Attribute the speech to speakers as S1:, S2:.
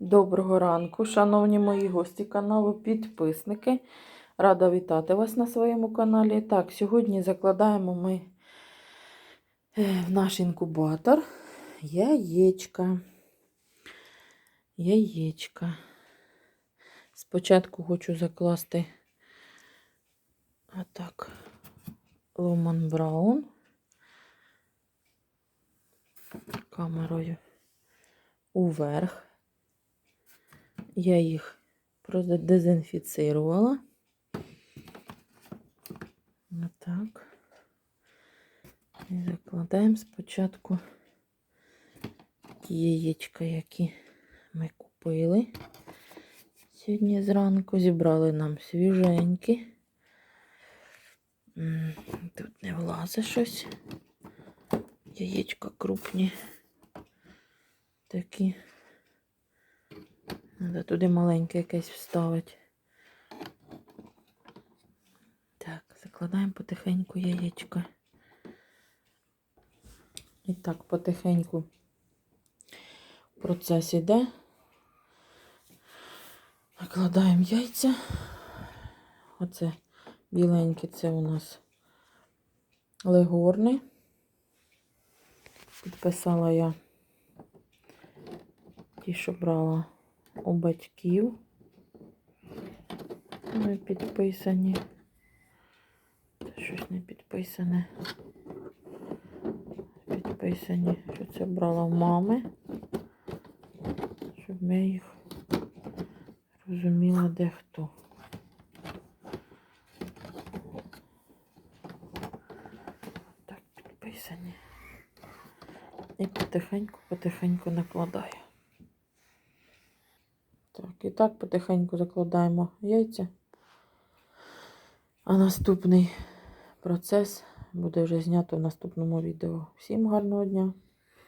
S1: Доброго ранку, шановні мої гості каналу, підписники. Рада вітати вас на своєму каналі. Так, сьогодні закладаємо ми е, в наш інкубатор яєчка. Яєчка. Спочатку хочу закласти отак Ломан Браун камерою уверх. Я їх продезінфіцирувала. Отак. І закладаємо спочатку ті яєчка, які ми купили. Сьогодні зранку зібрали нам свіженькі. Тут не влазить щось. Яєчка крупні. Такі. Треба туди маленьке якесь вставити. Так, закладаємо потихеньку яєчко. І так, потихеньку процес іде. Накладаємо яйця. Оце біленьке, це у нас легорни. Підписала я ті, що брала у батьків. Не підписані. Це щось не підписане. Підписані, що це брала в мами. Щоб ми їх розуміла, де хто. Так, підписані. І потихеньку, потихеньку накладаю. Так, і так потихеньку закладаємо яйця. А наступний процес буде вже знято в наступному відео. Всім гарного дня!